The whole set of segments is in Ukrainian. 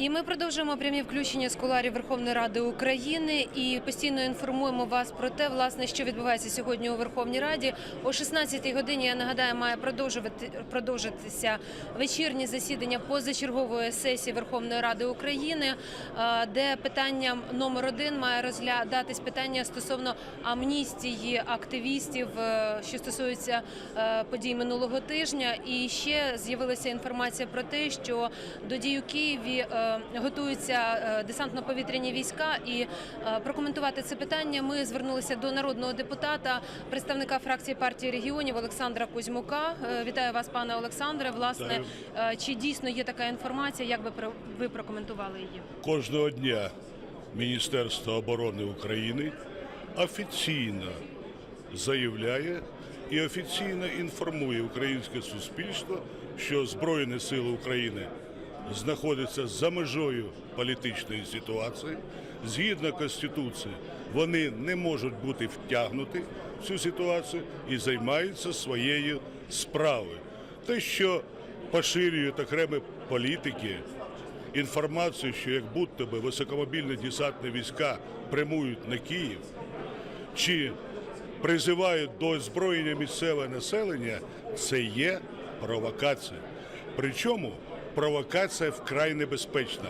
І ми продовжуємо прямі включення з куларів Верховної Ради України і постійно інформуємо вас про те, власне, що відбувається сьогодні у Верховній Раді. О 16-й годині я нагадаю, має продовжувати продовжитися вечірнє засідання позачергової сесії Верховної Ради України, е, де питанням номер один має розглядатись питання стосовно амністії активістів, е, що стосується е, подій минулого тижня. І ще з'явилася інформація про те, що до дій у Києві готуються е, десантно-повітряні війська. І е, прокоментувати це питання ми звернулися до народного депутата, представника фракції партії регіонів Олександра Кузьмука. Е, Вітаю вас, пане Олександре. Власне, е, чи дійсно є така інформація? Як би ви прокоментували її? Кожного дня Міністерство оборони України офіційно заявляє і офіційно інформує українське суспільство, що Збройні Сили України знаходяться за межою політичної ситуації. Згідно Конституції, вони не можуть бути втягнуті в цю ситуацію і займаються своєю справою. Те, що поширюють окремі політики, інформацію, що як будто би високомобільні десантні війська прямують на Київ, чи призивають до озброєння місцеве населення, це є провокація. Причому провокація вкрай небезпечна.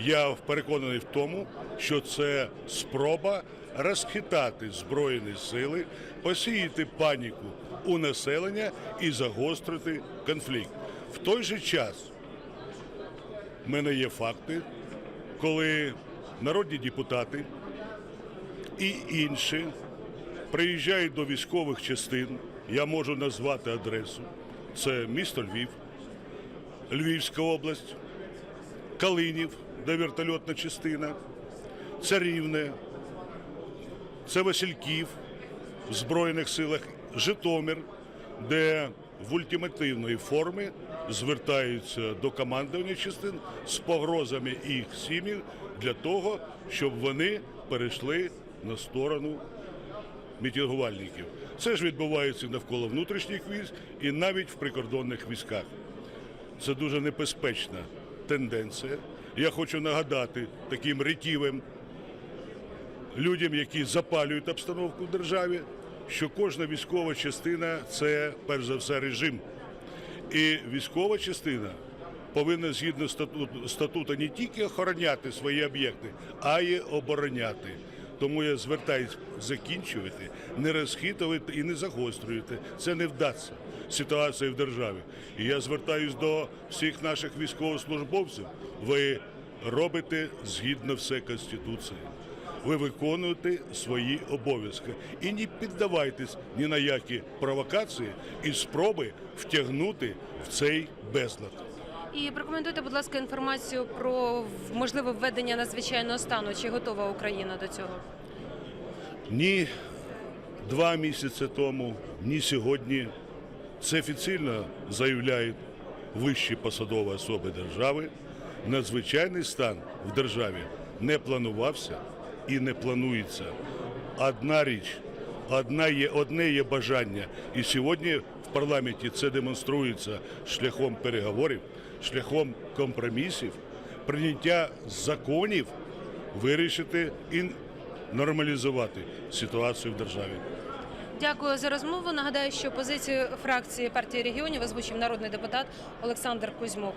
Я переконаний в тому, що це спроба розхитати збройні сили, посіяти паніку у населення і загострити конфлікт. В той же час в мене є факти, коли народні депутати і інші приїжджають до військових частин. Я можу назвати адресу. Це місто Львів, Львівська область, Калинів, де вертольотна частина, це Рівне, це Васильків в Збройних силах, Житомир, де в ультимативної формі звертаються до командування частин з погрозами їх сім'ї для того, щоб вони перейшли на сторону мітингувальників. Це ж відбувається навколо внутрішніх військ і навіть в прикордонних військах. Це дуже небезпечна тенденція. Я хочу нагадати таким ретівим людям, які запалюють обстановку в державі, що кожна військова частина це перш за все режим. І військова частина повинна згідно статуту, статуту не тільки охороняти свої об'єкти, а й обороняти. Тому я звертаюсь закінчувати, не розхитувати і не загострювати. Це не вдасться ситуація в державі. І я звертаюсь до всіх наших військовослужбовців. Ви робите згідно все Конституції. Ви виконуєте свої обов'язки і не піддавайтесь ні на які провокації і спроби втягнути в цей безлад. І прокоментуйте, будь ласка, інформацію про можливе введення надзвичайного стану. Чи готова Україна до цього? Ні два місяці тому, ні сьогодні це офіційно заявляють вищі посадові особи держави. Надзвичайний стан в державі не планувався і не планується. Одна річ, одна є, одне є бажання. І сьогодні в парламенті це демонструється шляхом переговорів, шляхом компромісів, прийняття законів вирішити і нормалізувати ситуацію в державі. Дякую за розмову. Нагадаю, що позицію фракції партії регіонів озвучив народний депутат Олександр Кузьмук.